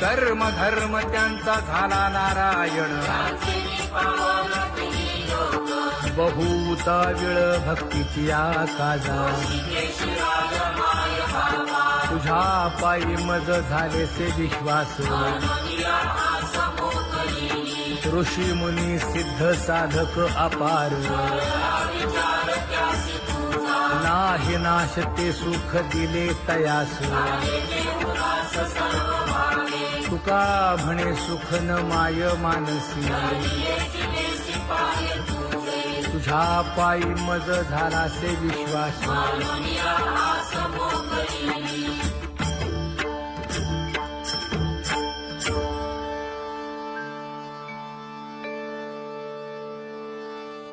कर्म धर्म त्यांचा झाला नारायण. बहुता विळ भक्तीची आकाजा. तुझ्या पायी मज झाले ते विश्वास. ऋषी मुनी सिद्ध साधक अपार. नाही नाश ते सुख दिले तयास. तुका म्हणे सुख न माय मानसी? तुझ्या पायी मज झालासे विश्वास.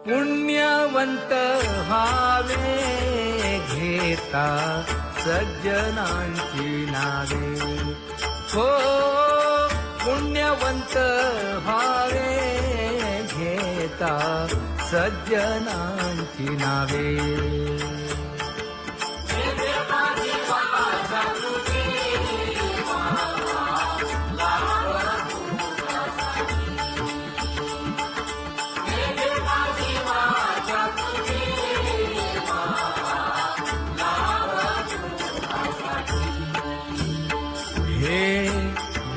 पुण्यवंत व्हावे घेता सज्जनांची नावे. हो पुण्यवंत भावे घेता सज्जनांची नावे.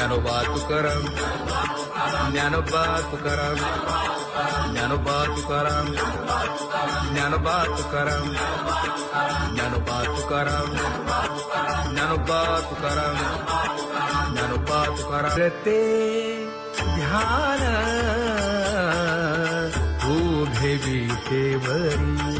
ज्ञानो बात करम। ज्ञानो बात करम। ज्ञानो ज्ञानोबाद तुकाराम ज्ञानो बात ज्ञानोबाद तुकाराम ज्ञानोबाद तुकाराम ज्ञानोबाद तुकाराम ज्ञानोबाद तुकाराम ज्ञानोबाद तुकाराम रते ध्यान भूभे बीते वरी।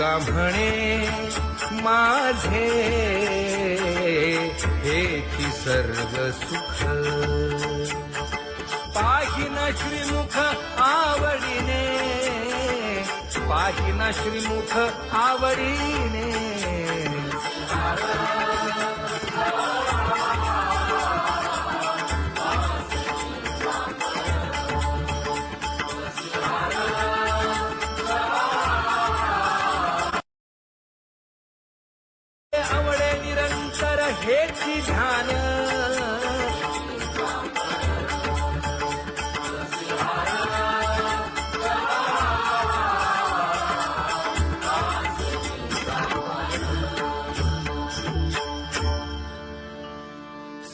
तुका म्हणे माझे हेची सर्व सुख. पाहिन श्रीमुख आवडीने पाहिन श्रीमुख आवडीने.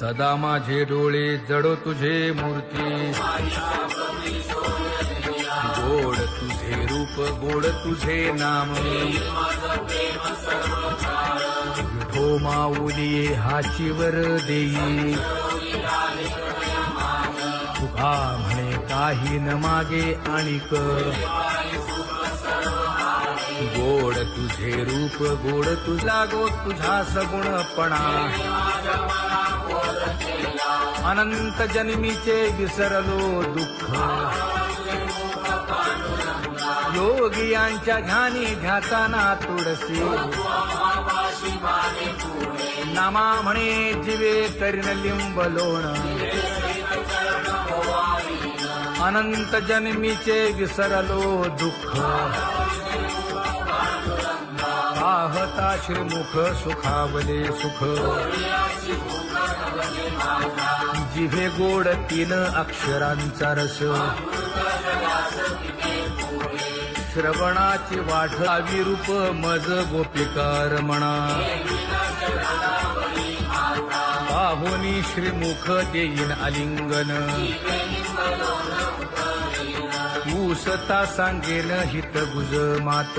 सदा माझे डोळे जडो तुझे मूर्ती. गोड तुझे रूप गोड तुझे नाम. विठो माऊली हाचीवर देई. तुका म्हणे काही न मागे आणिक. गोड तुझे रूप गोड तुझा गो तुझा सगुणपणा. अनंत जन्मीचे विसरलो दुःख. योगियांच्या ध्यानी ध्याताना तुळसी नामा म्हणे जिवे करीन लिंब लोण. अनंत जन्मीचे विसरलो दुःख. पाहता श्रीमुख सुखावले सुख. जिभे गोड तीन अक्षरांचा रस. श्रवणाची वाढ रूप मज गोपिकार म्हणा. पाहुनी श्रीमुख देईन आलिंगन. ऊसता सांगेन हित गुज मात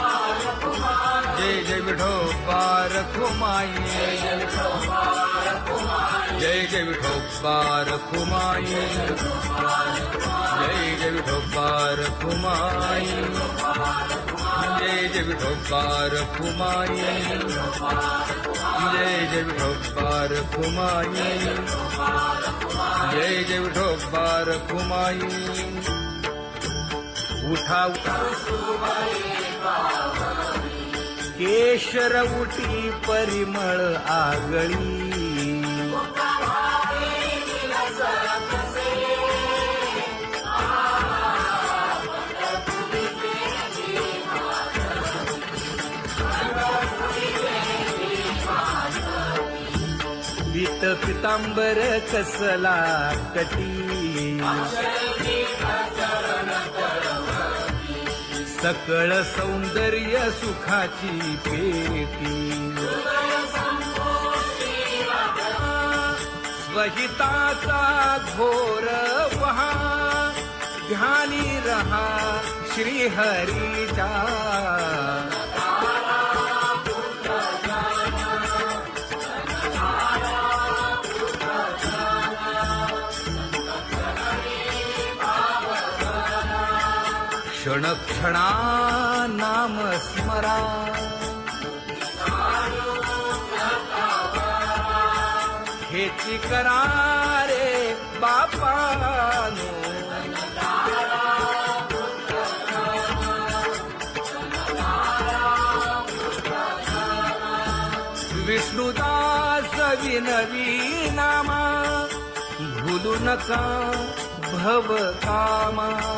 जय विठोबार खुमाई जय जय विठोबार खुमाई जय जय विठोबार खुमाई जय जय विठोबार खुमाई जय जय विठोबार खुमाई जय जय विठोबार खुमाई जय जय विठोबार खुमाई उठा उठा। केशर उटी परिमळ आगळी. पित पितांबर कसला कटी. सकळ सौंदर्य सुखाची पेटी. स्वहिताचा घोर वहा ध्यानी रहा श्रीहरीचा. क्षण क्षणा नाम स्मरा. हेची करा रे बापानो. विष्णुदास विनवी नामा. भुलू नका भव कामा.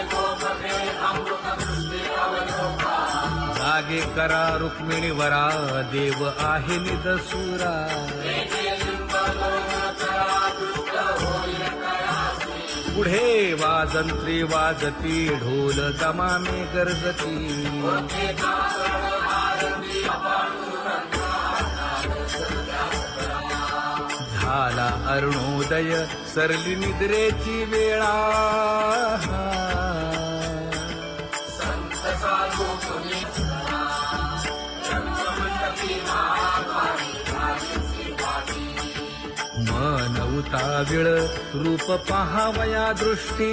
जागे करा रुक्मिणी वरा देव आहे निदसुरा पुढे वाजंत्री वाजती ढोल दमामे गरजती. झाला अरुणोदय सरली निद्रेची वेळा. नवताविळ रूप पहावया दृष्टी.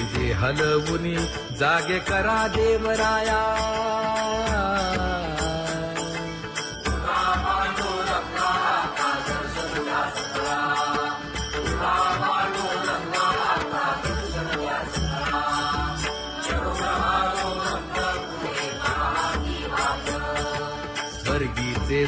जे हलवुनी जागे करा देवराया.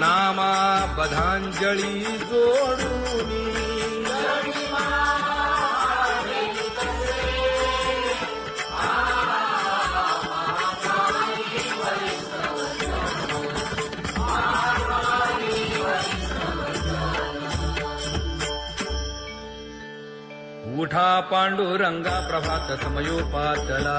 नामा बधांजळी जोडून. उठा पांडुरंगा प्रभात समयोपातला.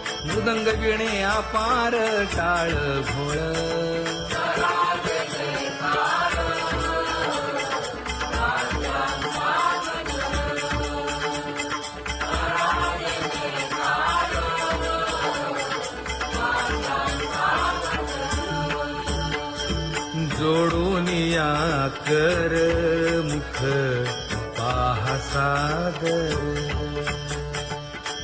मृदंग विणे अपार टाळ भोळ जोडून या कर मुख पाहा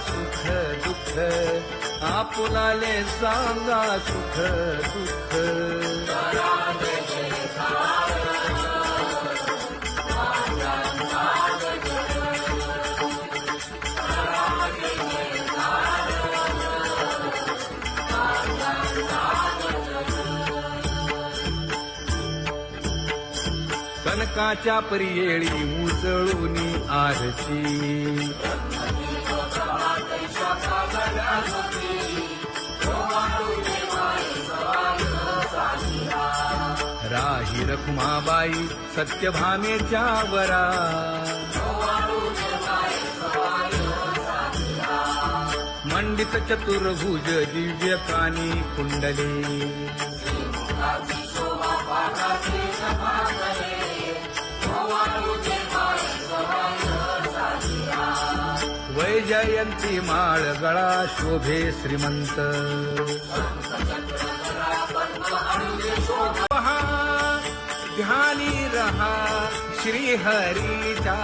सुख दुःख. आपुलाले सांगा सुख दुःख. कनकाच्या परियेळी उचळून आरती. रखुमाबाई सत्यभामेच्या वरा. मंडित चतुर्भुज दिव्य कानी कुंडले. वैजयंती माळ गळा शोभे श्रीमंत. ध्यानी रहा श्री हरीचा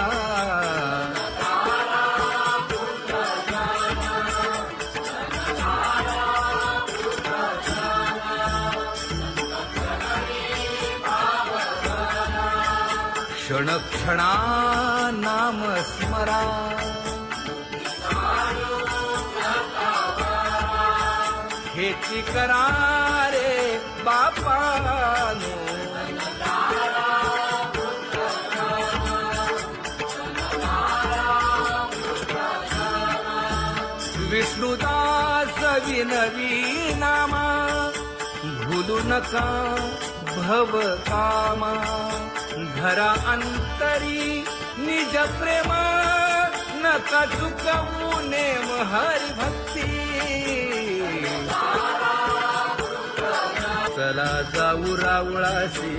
क्षण क्षणा नाम स्मरा। हेची करा रे बापानो। विष्णुदास विनवी नामा भूलू नका भव कामा घरा अंतरी निज प्रेमा नका चुकवू नेम हरी भक्ती चला जाऊ रावळाशी.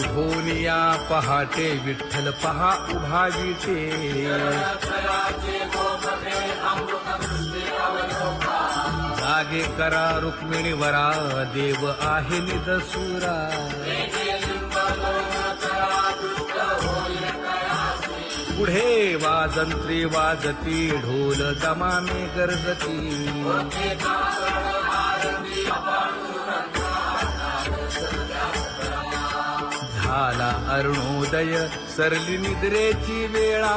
उठोनिया पहाटे विठ्ठल पहा उभा विटे जागे करा रुक्मिणी वरा देव आहे निदसुरा पुढे वाजंत्री वाजती ढोल दमामे गरजती. झाला अरुणोदय सरली निद्रेची वेळा.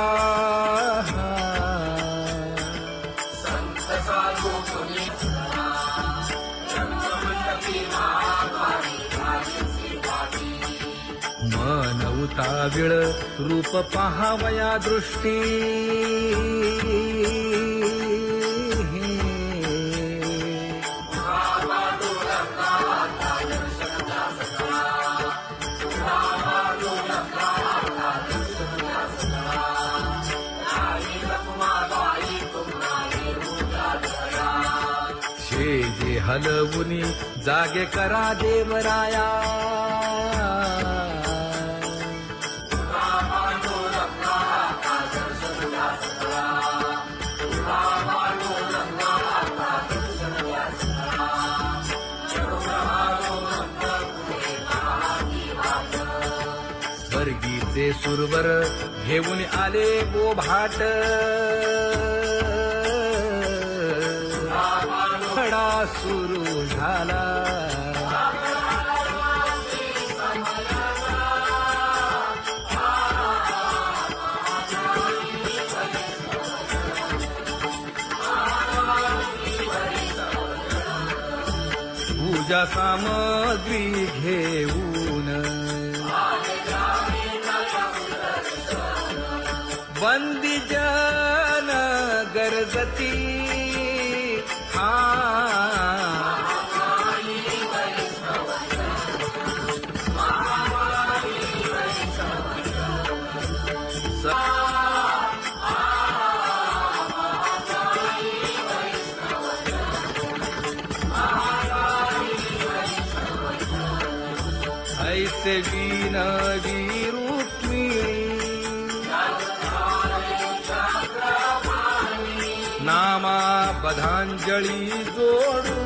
मन उताविळ रूप पहावया दृष्टी. हलवुनी जागे करा देवराया. स्वर्गीचे सुरवर घेऊन आले बोभाट खडा सुरू झाला. पूजा सामग्री घेऊन बंदी जन गरजती हा। बधांजळी जोडून.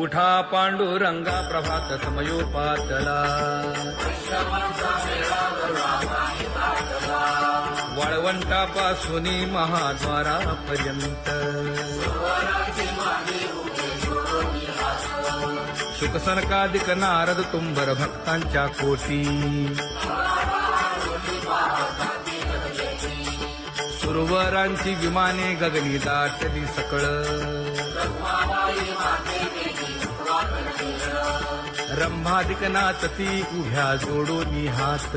उठा पांडुरंगा प्रभात समयोपातला. वाळवंटापासून महाद्वारापर्यंत. शुकसनकादिक नारद तुंबर भक्तांच्या कोटी. सुरवरांची विमाने गगनी दाटली सकळ. रंभादिक नाचती उभ्या जोडोनी हात.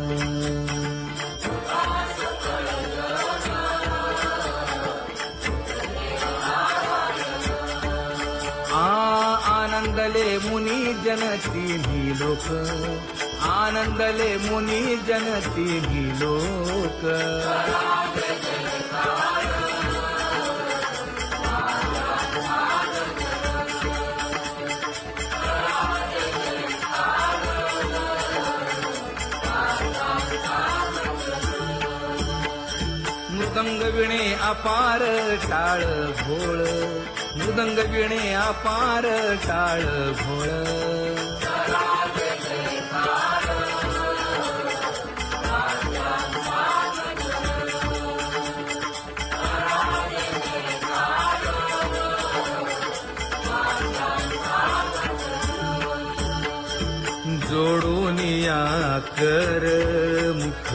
जन तिन्ही लोक. आनंदले मुनी जन तिन्ही लोक. मृदंग विणे अपार टाळ भोळ मृदंग विणे अपार टाळ भोळ जोडून या कर मुख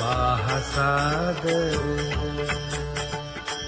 पाहा सागर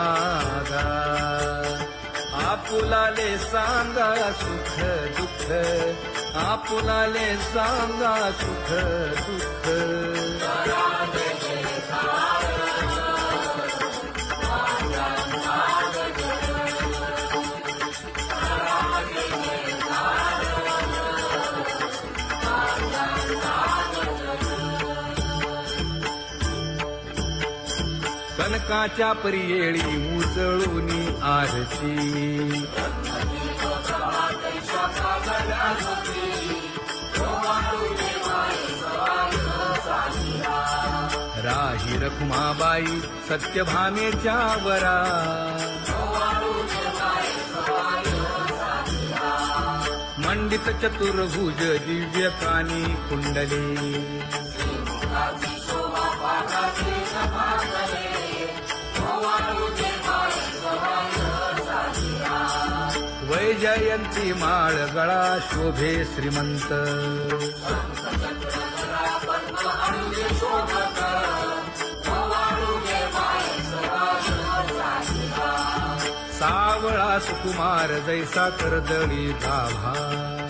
बडियेंते आपुलाले सांगा सुख दुःख. आपुलाले सांगा सुख दुःख. कनकाच्या परियेळी उचळून आरती. राही रखुमाबाई सत्यभामेच्या वरा. मंडित चतुर्भुज दिव्य कानी कुंडले. जयंती माळ गळा शोभे श्रीमंत. सावळा सुकुमार जैसा करदळी गाभा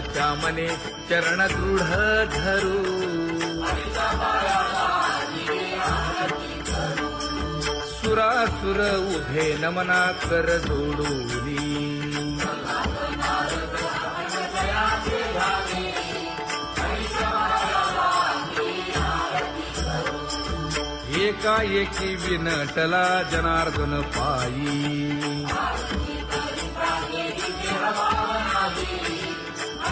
काया मने चरण दृढ धरू. सुरासुर उभे नमना कर जोडूरी एकाएकी विनटला जनार्दन पायी.